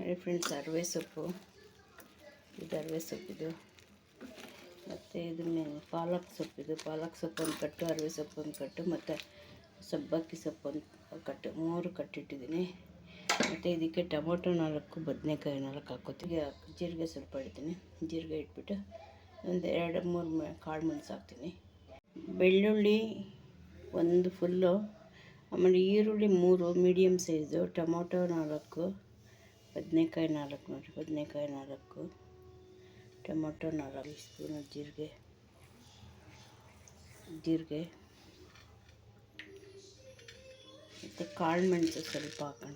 ನೋಡಿ ಫ್ರೆಂಡ್ಸ್ ಅರವೆ ಸೊಪ್ಪು. ಇದು ಅರವೆ ಸೊಪ್ಪಿದು ಮತ್ತು ಇದು ಪಾಲಕ್ ಸೊಪ್ಪಿದು ಪಾಲಕ್ ಸೊಪ್ಪು ಕಟ್ಟು, ಅರವೆ ಸೊಪ್ಪು ಒಂದು ಕಟ್ಟು, ಮತ್ತು ಸಬ್ಬಕ್ಕಿ ಸೊಪ್ಪು ಒಂದು ಕಟ್ಟು. ಮೂರು ಕಟ್ಟಿಟ್ಟಿದ್ದೀನಿ ಮತ್ತು ಇದಕ್ಕೆ ಟೊಮೊಟೊ ನಾಲ್ಕು, ಬದನೆಕಾಯಿ ನಾಲ್ಕು ಹಾಕೋತೀವಿ ಜೀರಿಗೆ ಸ್ವಲ್ಪ ಇಡ್ತೀನಿ. ಜೀರಿಗೆ ಇಟ್ಬಿಟ್ಟು ಒಂದು ಎರಡು, ಮೂರು ಕಾಳು ಮೆಣಸು ಹಾಕ್ತೀನಿ. ಬೆಳ್ಳುಳ್ಳಿ ಒಂದು ಫುಲ್ಲು ಆಮೇಲೆ ಈರುಳ್ಳಿ ಮೂರು ಮೀಡಿಯಮ್ ಸೈಜು ಟೊಮೊಟೊ ನಾಲ್ಕು ಬದನೆಕಾಯಿ ನಾಲ್ಕು ನೋಡಿರಿ ಬದನೇಕಾಯಿ ನಾಲ್ಕು. ಟೊಮೊಟೊ ನಾಲ್ಕು ಸ್ಪೂನು ಜೀರಿಗೆ ಜೀರಿಗೆ. ಮತ್ತು ಕಾಳು ಮೆಣಸು ಸ್ವಲ್ಪ ಹಾಕೋಣ.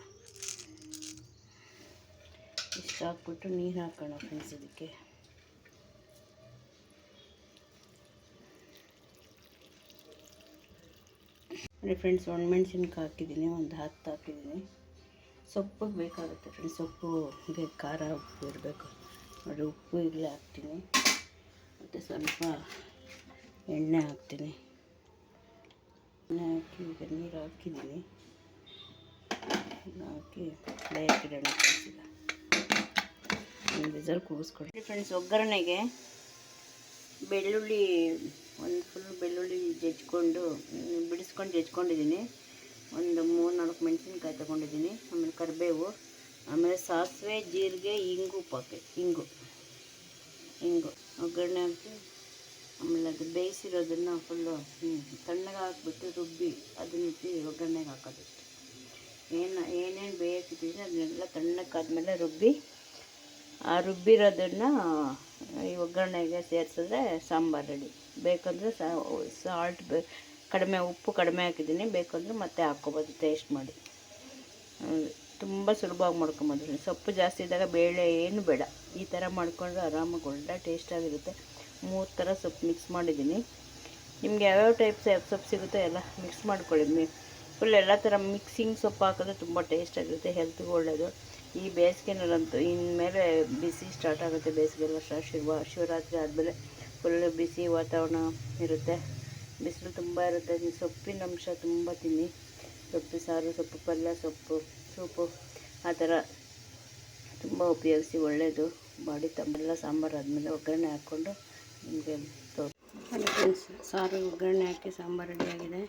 ಇಷ್ಟು ಹಾಕ್ಬಿಟ್ಟು ನೀರು ಹಾಕೋಣ ಫ್ರೆಂಡ್ಸ್ ಇದಕ್ಕೆ. ನೋಡಿ ಫ್ರೆಂಡ್ಸ್ ಒಣಮೆಣ್ಸಿನ್ಕಾಯಿ ಹಾಕಿದ್ದೀನಿ, ಒಂದು ಹತ್ತು ಹಾಕಿದ್ದೀನಿ. ಸೊಪ್ಪಿಗೆ ಬೇಕಾಗುತ್ತೆ ಫ್ರೆಂಡ್ಸ್. ಬೇಕು ಖಾರ ಉಪ್ಪು ಇರಬೇಕು. ನೋಡಿ, ಉಪ್ಪು ಇಲ್ಲೇ ಹಾಕ್ತೀನಿ. ಮತ್ತು ಸ್ವಲ್ಪ ಎಣ್ಣೆ ಹಾಕ್ತೀನಿ. ಎಣ್ಣೆ ಹಾಕಿ ಈಗ ನೀರು ಹಾಕಿದ್ದೀನಿ. ಹಾಕಿ ಈಗ ಒಂದು ಬಿಸಲ್ ಕೂಗಿಸ್ಕೊಡಿ ಫ್ರೆಂಡ್ಸ್, ಒಗ್ಗರಣೆಗೆ ಬೆಳ್ಳುಳ್ಳಿ, ಒಂದು ಫುಲ್ ಬೆಳ್ಳುಳ್ಳಿ ಜಜ್ಕೊಂಡು ಬಿಡಿಸ್ಕೊಂಡು ಜಜ್ಕೊಂಡಿದ್ದೀನಿ ಒಂದು ಮೂರು ನಾಲ್ಕು ಮೆಣಸಿನ್ಕಾಯಿ ತೊಗೊಂಡಿದ್ದೀನಿ ಆಮೇಲೆ ಕರಿಬೇವು ಆಮೇಲೆ ಸಾಸಿವೆ, ಜೀರಿಗೆ, ಇಂಗು ಪಾಕೆಟ್ ಇಂಗು. ಇಂಗು. ಒಗ್ಗರಣೆ ಹಾಕಿ, ಆಮೇಲೆ ಅದು ಬೇಯಿಸಿರೋದನ್ನು ಫುಲ್ಲು ತಣ್ಣಗೆ ಹಾಕ್ಬಿಟ್ಟು ರುಬ್ಬಿ ಅದನ್ನ ಇಟ್ಟು ಒಗ್ಗರಣೆಗೆ ಹಾಕೋದಷ್ಟು ಏನು ಏನೇನು ಬೇಯಿಸಿದ್ದೀನಿ ಅದನ್ನೆಲ್ಲ ತಣ್ಣಕ್ಕಾದ್ಮೇಲೆ ರುಬ್ಬಿ, ಆ ರುಬ್ಬಿರೋದನ್ನು ಈ ಒಗ್ಗರಣೆಗೆ ಸೇರಿಸಿದ್ರೆ ಸಾಂಬಾರು ರೆಡಿ. ಬೇಕಂದರೆ ಸಾಲ್ಟ್ ಬೇ ಕಡಿಮೆ ಉಪ್ಪು ಕಡಿಮೆ ಹಾಕಿದ್ದೀನಿ. ಬೇಕಂದ್ರೆ ಮತ್ತೆ ಹಾಕ್ಕೊಬೋದು ಟೇಸ್ಟ್ ಮಾಡಿ. ತುಂಬ ಸುಲಭವಾಗಿ ಮಾಡ್ಕೊಬೋದು ಸೊಪ್ಪು ಜಾಸ್ತಿ ಇದ್ದಾಗ ಬೇಳೆ ಏನು ಬೇಡ. ಈ ಥರ ಮಾಡಿಕೊಂಡ್ರೆ ಆರಾಮಾಗಿ ಒಳ್ಳೆ ಟೇಸ್ಟಾಗಿರುತ್ತೆ ಮೂರು ಥರ ಸೊಪ್ಪು ಮಿಕ್ಸ್ ಮಾಡಿದ್ದೀನಿ. ನಿಮ್ಗೆ ಯಾವ್ಯಾವ ಟೈಪ್ ಸೊಪ್ಪು ಸಿಗುತ್ತೋ ಎಲ್ಲ ಮಿಕ್ಸ್ ಮಾಡ್ಕೊಳ್ಳಿ ಮಿ ಫುಲ್ ಎಲ್ಲ ಥರ ಮಿಕ್ಸಿಂಗ್ ಸೊಪ್ಪು ಹಾಕಿದ್ರೆ ತುಂಬ ಟೇಸ್ಟಾಗಿರುತ್ತೆ ಹೆಲ್ತ್ಗೂ ಒಳ್ಳೆಯದು ಈ ಬೇಸಿಗೆನಲ್ಲಂತೂ ಇನ್ಮೇಲೆ ಬಿಸಿ ಸ್ಟಾರ್ಟ್ ಆಗುತ್ತೆ, ಬೇಸಿಗೆ ವರ್ಷ, ಶಿವ, ಶಿವರಾತ್ರಿ ಆದಮೇಲೆ ಫುಲ್ಲು ಬಿಸಿ ವಾತಾವರಣ ಇರುತ್ತೆ. ಬಿಸಿಲು ತುಂಬ ಇರುತ್ತೆ ಸೊಪ್ಪಿನ ಅಂಶ ತುಂಬ ತಿನ್ನಿ. ಸೊಪ್ಪು ಸಾರು, ಸೊಪ್ಪು ಪಲ್ಯ, ಸೊಪ್ಪು ಸೂಪು, ಆ ಥರ ತುಂಬ ಉಪಯೋಗಿಸಿ ಒಳ್ಳೆಯದು. ಬಾಡಿ ತಂಬೆಲ್ಲ ಸಾಂಬಾರು ಆದಮೇಲೆ ಒಗ್ಗರಣೆ ಹಾಕ್ಕೊಂಡು ನಿಮಗೆ ಫ್ರೆಂಡ್ಸ್, ಸಾರು, ಒಗ್ಗರಣೆ ಹಾಕಿ ಸಾಂಬಾರು ಆಗಿದೆ.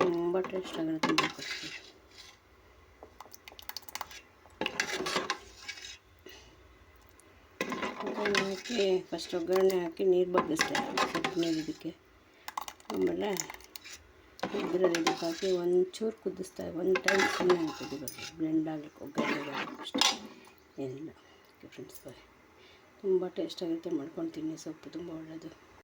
ತುಂಬ ಟೇಸ್ಟ್ ಆಗುತ್ತೆ ಒಗ್ಗರಣೆ ಹಾಕಿ ಫಸ್ಟ್ ಒಗ್ಗರಣೆ ಹಾಕಿ ನೀರು ಬಗ್ಗಿಸ್ತೇನೆ ಸ್ವಲ್ಪ ನೀರು ಇದಕ್ಕೆ. ಆಮೇಲೆ ಇದರಲ್ಲಿ ಹಾಕಿ ಒಂಚೂರು ಕುದಿಸ್ತಾ ಒಂದು ಟೈಮ್ ಸುಮ್ಮನೆ ಹಾಕಿದ್ದು ಬ್ಲೆಂಡ್ ಆಗಲಿಕ್ಕೆ ಒಗ್ಗರಣೆ ಅಷ್ಟೇ. ಏನಿಲ್ಲ. ಓಕೆ ಫ್ರೆಂಡ್ಸ್ ಬಾಯ್ ತುಂಬ ಟೇಸ್ಟಾಗಿರುತ್ತೆ ಮಾಡ್ಕೊಂಡು ತಿನ್ನಿ. ಸೊಪ್ಪು ತುಂಬ ಒಳ್ಳೆಯದು